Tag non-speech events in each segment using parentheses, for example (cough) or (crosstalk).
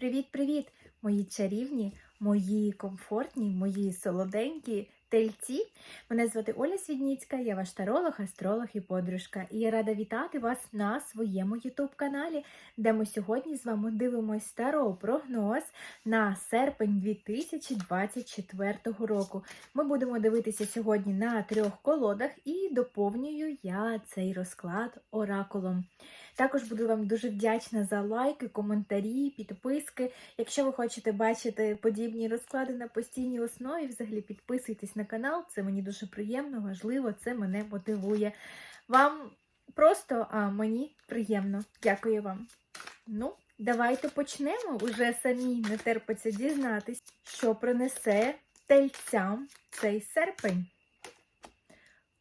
Привіт-привіт, мої чарівні, мої комфортні, мої солоденькі тельці. Мене звати Оля Свідніцька, я ваш таролог, астролог і подружка. І я рада вітати вас на своєму ютуб-каналі, де ми сьогодні з вами дивимось таро прогноз на серпень 2024 року. Ми будемо дивитися сьогодні на трьох колодах і доповнюю я цей розклад оракулом. Також буду вам дуже вдячна за лайки, коментарі, підписки. Якщо ви хочете бачити подібні розклади на постійній основі, взагалі підписуйтесь на канал, це мені дуже приємно, важливо, це мене мотивує. Вам просто, а мені приємно. Дякую вам. Ну, давайте почнемо. Уже самі не терпиться дізнатись, що принесе тельцям цей серпень.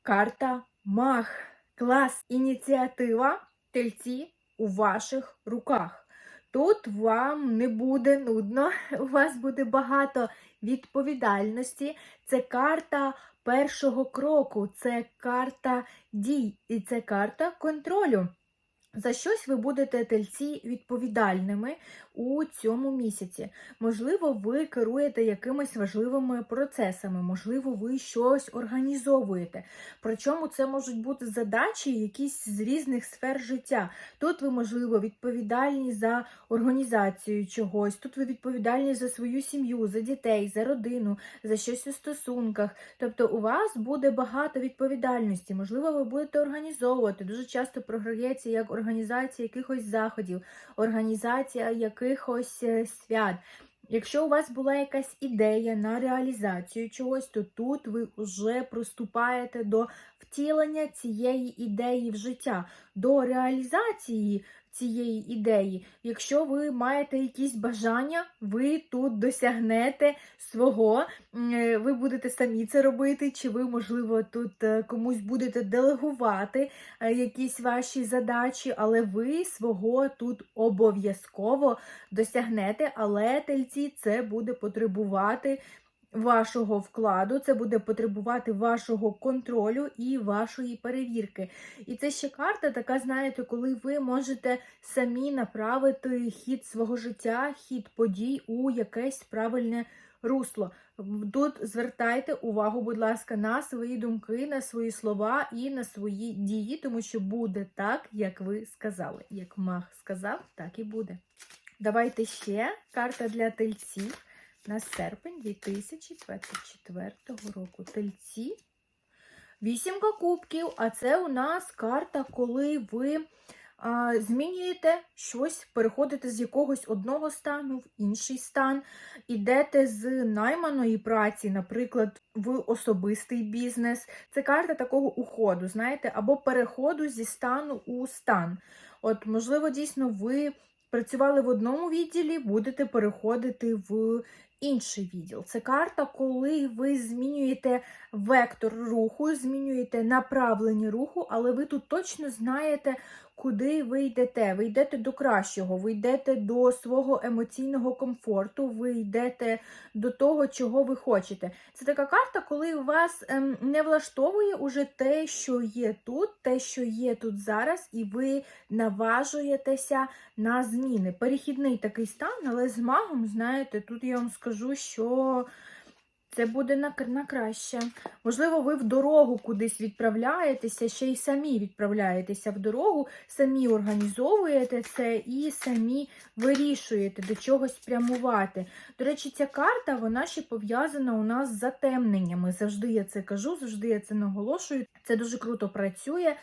Карта Мах. Клас. Ініціатива тельці у ваших руках. Тут вам не буде нудно, у вас буде багато відповідальності. Це карта першого кроку, це карта дій і це карта контролю. За щось ви будете тельці відповідальними у цьому місяці. Можливо, ви керуєте якимись важливими процесами, можливо, ви щось організовуєте. Причому це можуть бути задачі якісь з різних сфер життя. Тут ви, можливо, відповідальні за організацію чогось, тут ви відповідальні за свою сім'ю, за дітей, за родину, за щось у стосунках. Тобто у вас буде багато відповідальності. Можливо, ви будете організовувати. Дуже часто програється як організація якихось заходів, організація якихось е, свят. Якщо у вас була якась ідея на реалізацію чогось, то тут ви вже приступаєте до втілення цієї ідеї в життя, до реалізації цієї ідеї. Якщо ви маєте якісь бажання, ви тут досягнете свого, Е, ви будете самі це робити, чи ви, можливо, тут е, комусь будете делегувати е, якісь ваші задачі, але ви свого тут обов'язково досягнете, але тельці це буде потребувати. Вашого вкладу, це буде потребувати вашого контролю і вашої перевірки. І це ще карта, така, знаєте, коли ви можете самі направити хід свого життя, хід подій у якесь правильне русло. Тут звертайте увагу, будь ласка, на свої думки, на свої слова і на свої дії, тому що буде так, як ви сказали. Як мах сказав, так і буде. Давайте ще карта для тельців на серпень 2024 року. Тельці. Вісімка кубків, а це у нас карта, коли ви а, змінюєте щось, переходите з якогось одного стану в інший стан, ідете з найманої праці, наприклад, в особистий бізнес. Це карта такого уходу, знаєте, або переходу зі стану у стан. От, можливо, дійсно, ви працювали в одному відділі, будете переходити в інший відділ. Це карта, коли ви змінюєте вектор руху, змінюєте направлення руху, але ви тут точно знаєте, куди ви йдете. Ви йдете до кращого, ви йдете до свого емоційного комфорту, ви йдете до того, чого ви хочете. Це така карта, коли вас ем, не влаштовує уже те, що є тут, те, що є тут зараз, і ви наважуєтеся на зміни. Перехідний такий стан, але з магом, знаєте, тут я вам скажу, що. Це буде на, на краще. Можливо, ви в дорогу кудись відправляєтеся, ще й самі відправляєтеся в дорогу, самі організовуєте це і самі вирішуєте до чогось прямувати. До речі, ця карта вона ще пов'язана у нас з затемненнями. Завжди я це кажу, завжди я це наголошую. Це дуже круто працює.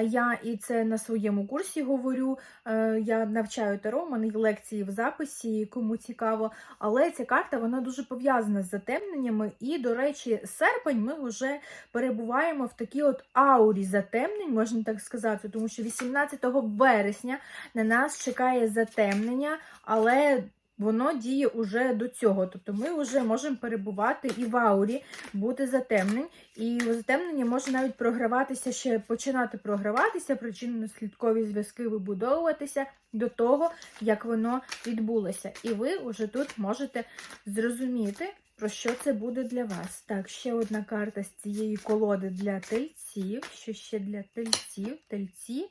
Я і це на своєму курсі говорю. Е, я навчаю таро, у мене є лекції в записі, кому цікаво. Але ця карта вона дуже пов'язана з затемненнями. І, до речі, серпень ми вже перебуваємо в такій от аурі затемнень, можна так сказати, тому що 18 вересня на нас чекає затемнення, але. Воно діє уже до цього. Тобто ми вже можемо перебувати і в аурі, бути затемнень. І затемнення може навіть програватися, ще починати програватися, причинно-слідкові зв'язки вибудовуватися до того, як воно відбулося. І ви вже тут можете зрозуміти, про що це буде для вас. Так, ще одна карта з цієї колоди для тельців. Що ще для тельців? Тельці.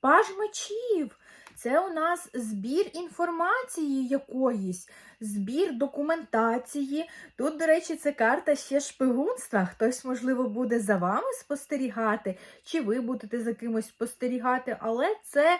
Паж мечів. Це у нас збір інформації якоїсь, збір документації. Тут, до речі, це карта ще шпигунства. Хтось, можливо, буде за вами спостерігати, чи ви будете за кимось спостерігати, але це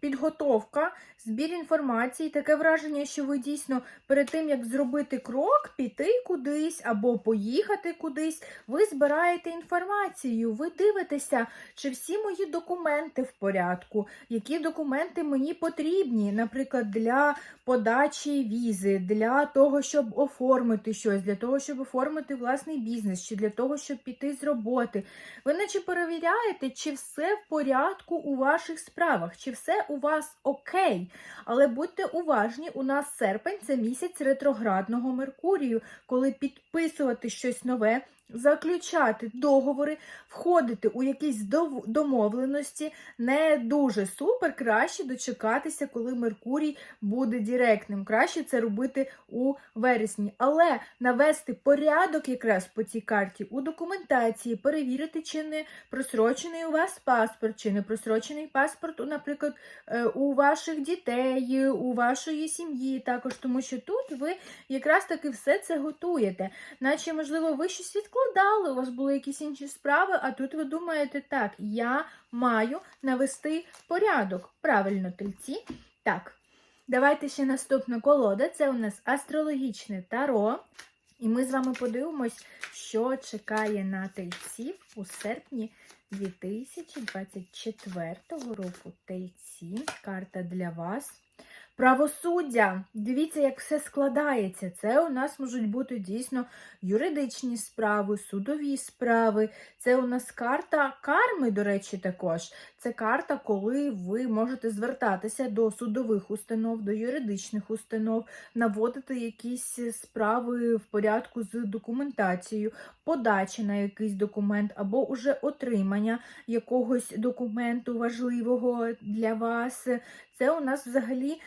підготовка, збір інформації, таке враження, що ви дійсно перед тим, як зробити крок, піти кудись або поїхати кудись, ви збираєте інформацію, ви дивитеся, чи всі мої документи в порядку, які документи мені потрібні, наприклад, для подачі візи, для того, щоб оформити щось, для того, щоб оформити власний бізнес, чи для того, щоб піти з роботи. Ви наче перевіряєте, чи все в порядку у ваших справах, чи все у вас окей. Але будьте уважні, у нас серпень це місяць ретроградного Меркурію, коли підписувати щось нове. Заключати договори, входити у якісь домовленості не дуже супер. Краще дочекатися, коли Меркурій буде директним. Краще це робити у вересні. Але навести порядок якраз по цій карті у документації, перевірити, чи не просрочений у вас паспорт, чи не просрочений паспорт, наприклад, е, у ваших дітей, у вашої сім'ї, також тому що тут ви якраз таки все це готуєте. Наче, можливо, ви щось відкладали, у вас були якісь інші справи, а тут ви думаєте, так, я маю навести порядок. Правильно, тельці. Так, давайте ще наступна колода. Це у нас астрологічне таро. І ми з вами подивимось, що чекає на тельців у серпні 2024 року. Тельці, карта для вас. Правосуддя. Дивіться, як все складається. Це у нас можуть бути дійсно юридичні справи, судові справи. Це у нас карта карми, до речі, також. Це карта, коли ви можете звертатися до судових установ, до юридичних установ, наводити якісь справи в порядку з документацією, подачі на якийсь документ або уже отримання якогось документу важливого для вас. Це у нас взагалі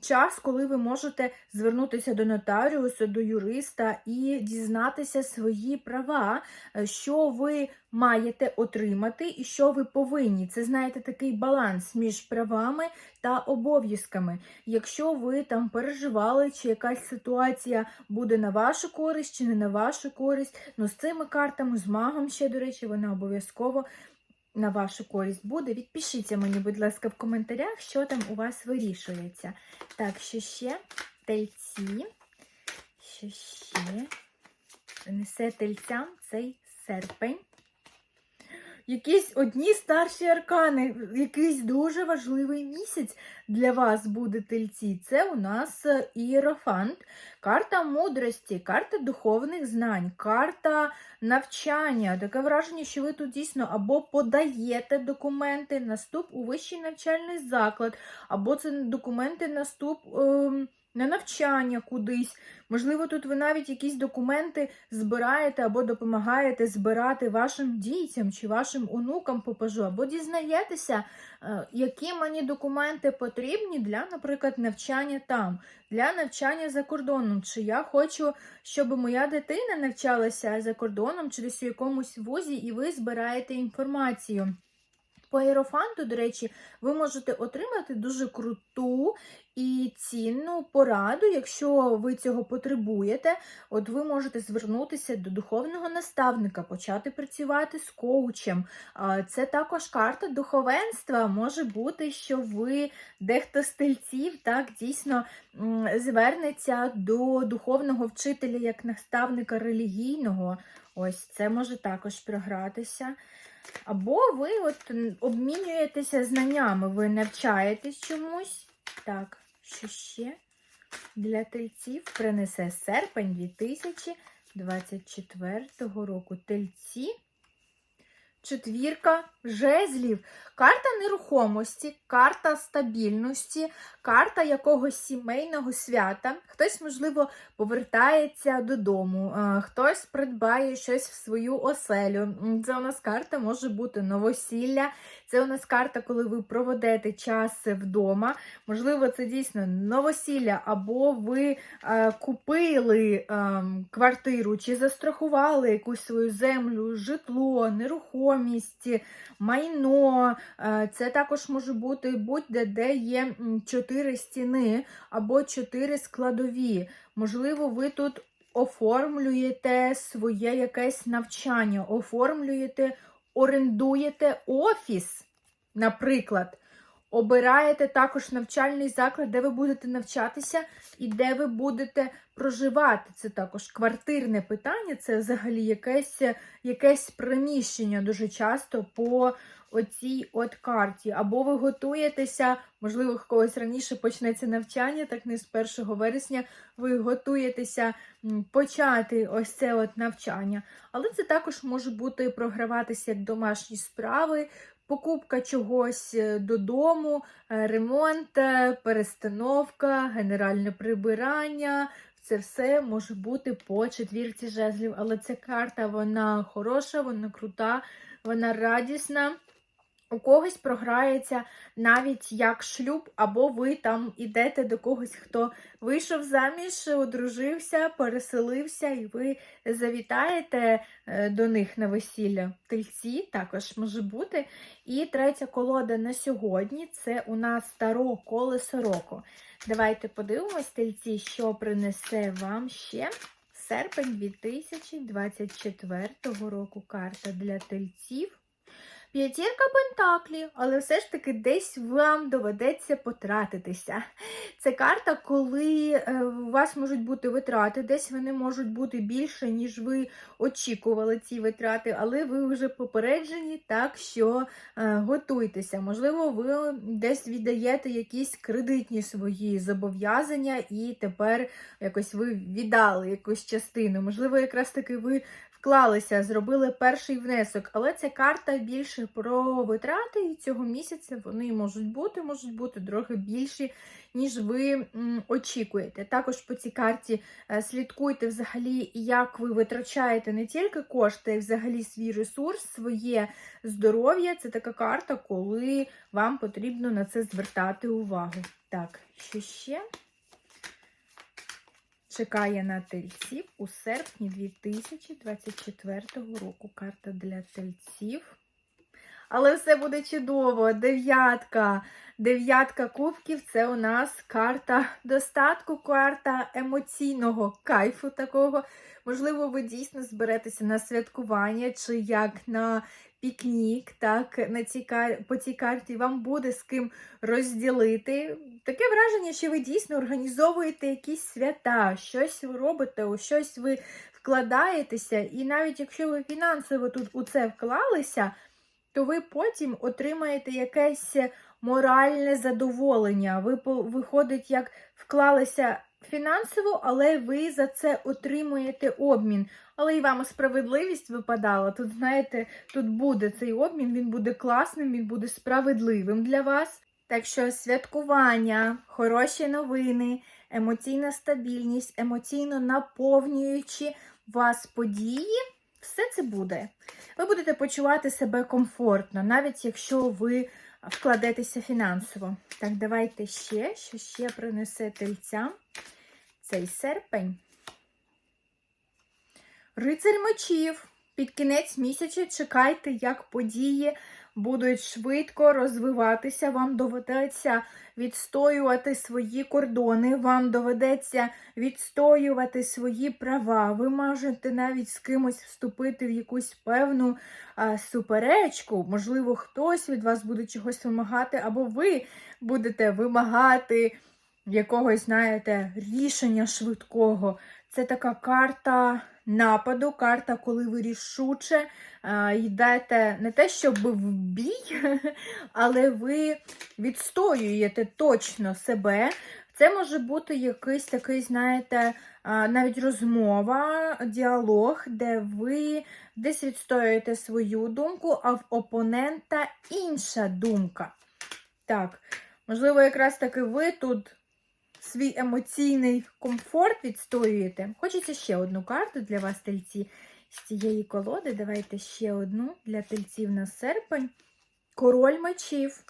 час, коли ви можете звернутися до нотаріуса, до юриста і дізнатися свої права, що ви маєте отримати і що ви повинні. Це, знаєте, такий баланс між правами та обов'язками. Якщо ви там переживали, чи якась ситуація буде на вашу користь, чи не на вашу користь, ну з цими картами, з магом ще, до речі, вона обов'язково на вашу користь буде. Відпишіться мені, будь ласка, в коментарях, що там у вас вирішується. Так, що ще? Тельці. Що ще? Несе тельцям цей серпень. Якісь одні старші аркани, якийсь дуже важливий місяць для вас буде тельці. Це у нас е, ієрофант, карта мудрості, карта духовних знань, карта навчання. Таке враження, що ви тут дійсно або подаєте документи на вступ у вищий навчальний заклад, або це документи на вступ ем, на навчання кудись. Можливо, тут ви навіть якісь документи збираєте або допомагаєте збирати вашим дітям чи вашим онукам попажу, або дізнаєтеся, е, які мені документи потрібні для, наприклад, навчання там, для навчання за кордоном. Чи я хочу, щоб моя дитина навчалася за кордоном чи у якомусь вузі, і ви збираєте інформацію. По аерофанту, до речі, ви можете отримати дуже круту і цінну пораду, якщо ви цього потребуєте. От ви можете звернутися до духовного наставника, почати працювати з коучем. Це також карта духовенства. Може бути, що ви дехто з тельців так дійсно звернеться до духовного вчителя як наставника релігійного. Ось це може також програтися. Або ви от обмінюєтеся знаннями, ви навчаєтесь чомусь. Так, що ще для тельців принесе серпень 2024 року. Тельці. Четвірка жезлів, карта нерухомості, карта стабільності, карта якогось сімейного свята. Хтось, можливо, повертається додому, хтось придбає щось в свою оселю. Це у нас карта може бути новосілля. Це у нас карта, коли ви проведете час вдома. Можливо, це дійсно новосілля, або ви е, купили ем, квартиру чи застрахували якусь свою землю, житло, нерухомість нерухомість, майно. Е, Це також може бути будь-де, де є чотири стіни або чотири складові. Можливо, ви тут оформлюєте своє якесь навчання, оформлюєте, орендуєте офіс, наприклад. Обираєте також навчальний заклад, де ви будете навчатися і де ви будете проживати. Це також квартирне питання, це взагалі якесь, якесь приміщення дуже часто по оцій от карті. Або ви готуєтеся, можливо, когось раніше почнеться навчання, так не з 1 вересня. Ви готуєтеся почати ось це от навчання. Але це також може бути програватися як домашні справи. Покупка чогось е, додому, е, ремонт, е, перестановка, генеральне прибирання. Це все може бути по четвірці жезлів. Але ця карта вона хороша, вона крута, вона радісна. У когось програється навіть як шлюб, або ви там ідете до когось, хто вийшов заміж, одружився, переселився, і ви завітаєте е, до них на весілля. Тельці також може бути. І третя колода на сьогодні це у нас Таро колесо року. Давайте подивимось, тельці, що принесе вам ще серпень 2024 року. Карта для тельців. П'ятірка пентаклів, але все ж таки десь вам доведеться потратитися. Це карта, коли е, у вас можуть бути витрати, десь вони можуть бути більше, ніж ви очікували ці витрати, але ви вже попереджені, так що е, готуйтеся. Можливо, ви десь віддаєте якісь кредитні свої зобов'язання, і тепер якось ви віддали якусь частину. Можливо, якраз таки ви вклалися, зробили перший внесок, але ця карта більше про витрати, і цього місяця вони можуть бути, можуть бути трохи більші, ніж ви очікуєте. Також по цій карті е, слідкуйте взагалі, як ви витрачаєте не тільки кошти, а й взагалі свій ресурс, своє здоров'я. Це така карта, коли вам потрібно на це звертати увагу. Так, що ще? Чекає на тельців у серпні 2024 року. Карта для тельців. Але все буде чудово. Дев'ятка. Дев'ятка кубків це у нас карта достатку, карта емоційного кайфу такого. Можливо, ви дійсно зберетеся на святкування чи як на пікнік, так, на цій, кар- по цій карті вам буде з ким розділити. Таке враження, що ви дійсно організовуєте якісь свята, щось ви робите, у щось ви вкладаєтеся, і навіть якщо ви фінансово тут у це вклалися, то ви потім отримаєте якесь моральне задоволення. Ви виходить, як вклалися фінансово, але ви за це отримуєте обмін. Але і вам справедливість випадала. Тут, знаєте, тут буде цей обмін, він буде класним, він буде справедливим для вас. Так що святкування, хороші новини, емоційна стабільність, емоційно наповнюючи вас події, все це буде. Ви будете почувати себе комфортно, навіть якщо ви вкладетеся фінансово. Так, давайте ще, що ще принесе тельцям цей серпень. Рицарь мечів. Під кінець місяця чекайте, як події будуть швидко розвиватися. Вам доведеться відстоювати свої кордони, вам доведеться відстоювати свої права. Ви можете навіть з кимось вступити в якусь певну а, суперечку. Можливо, хтось від вас буде чогось вимагати, або ви будете вимагати якогось, знаєте, рішення швидкого. Це така карта нападу, карта, коли ви рішуче йдете не те, щоб в бій, (laughs) але ви відстоюєте точно себе. Це може бути якийсь такий, знаєте, навіть розмова, діалог, де ви десь відстоюєте свою думку, а в опонента інша думка. Так, можливо, якраз таки ви тут свій емоційний комфорт відстоюєте. Хочеться ще одну карту для вас, тельці, з цієї колоди. Давайте ще одну для тельців на серпень. Король мечів.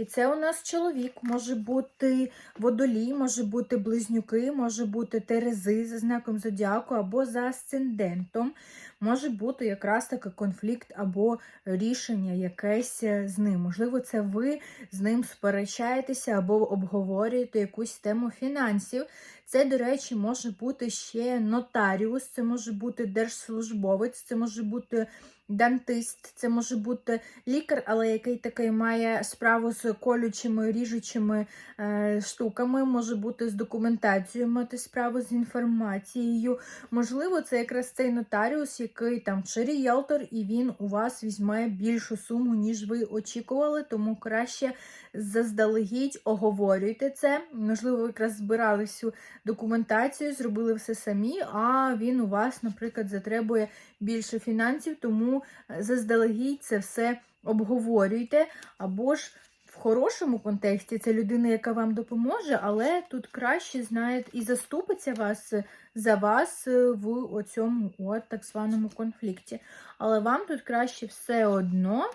І це у нас чоловік, може бути водолій, може бути близнюки, може бути терези за знаком зодіаку або за асцендентом. Може бути якраз таки конфлікт або рішення якесь е, з ним. Можливо, це ви з ним сперечаєтеся або обговорюєте якусь тему фінансів. Це, до речі, може бути ще нотаріус, це може бути держслужбовець, це може бути дантист, це може бути лікар, але який такий має справу з колючими, ріжучими е, штуками, може бути з документацією, мати справу з інформацією. Можливо, це якраз цей нотаріус, який там чи ріелтор, і він у вас візьме більшу суму, ніж ви очікували, тому краще заздалегідь оговорюйте це. Можливо, ви якраз збирали всю документацію, зробили все самі, а він у вас, наприклад, затребує більше фінансів, тому е, заздалегідь це все обговорюйте. Або ж в хорошому контексті це людина, яка вам допоможе, але тут краще знає і заступиться вас за вас е, в оцьому от так званому конфлікті. Але вам тут краще все одно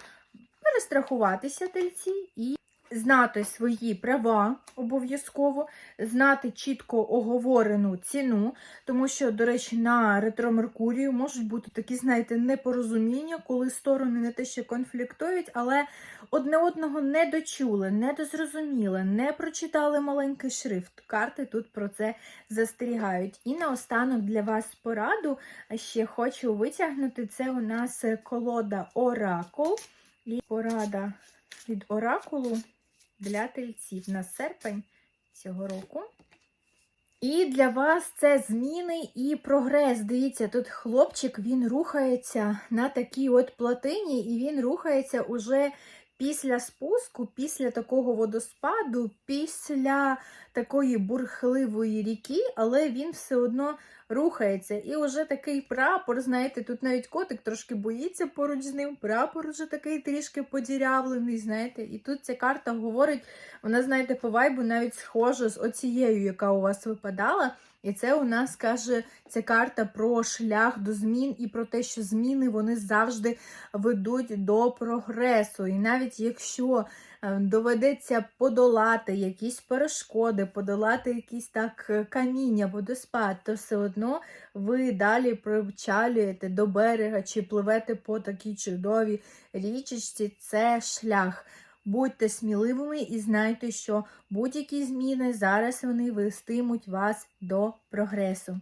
перестрахуватися тельці і знати свої права обов'язково, знати чітко оговорену ціну, тому що, до речі, на ретро Меркурію можуть бути такі, знаєте, непорозуміння, коли сторони не те, що конфліктують, але одне одного не дочули, не дозрозуміли, не прочитали маленький шрифт. Карти тут про це застерігають. І наостанок для вас пораду ще хочу витягнути: це у нас колода Оракул. І порада від оракулу для тельців на серпень цього року. І для вас це зміни і прогрес. Дивіться, тут хлопчик він рухається на такій от плотині, і він рухається уже після спуску, після такого водоспаду, після такої бурхливої ріки, але він все одно рухається. І вже такий прапор, знаєте, тут навіть котик трошки боїться поруч з ним. Прапор вже такий трішки подірявлений, знаєте. І тут ця карта говорить, вона, знаєте, по вайбу навіть схожа з оцією, яка у вас випадала. І це у нас каже ця карта про шлях до змін і про те, що зміни вони завжди ведуть до прогресу. І навіть якщо е, доведеться подолати якісь перешкоди, подолати якісь так е, каміння, водоспад, то все одно ви далі причалюєте до берега чи пливете по такій чудовій річечці. Це шлях. Будьте сміливими і знайте, що будь-які зміни зараз вони вестимуть вас до прогресу.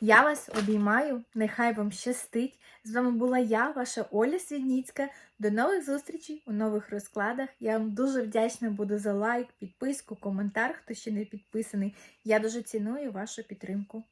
Я вас обіймаю, нехай вам щастить. З вами була я, ваша Оля Свідніцька. До нових зустрічей у нових розкладах. Я вам дуже вдячна буду за лайк, підписку, коментар, хто ще не підписаний. Я дуже ціную вашу підтримку.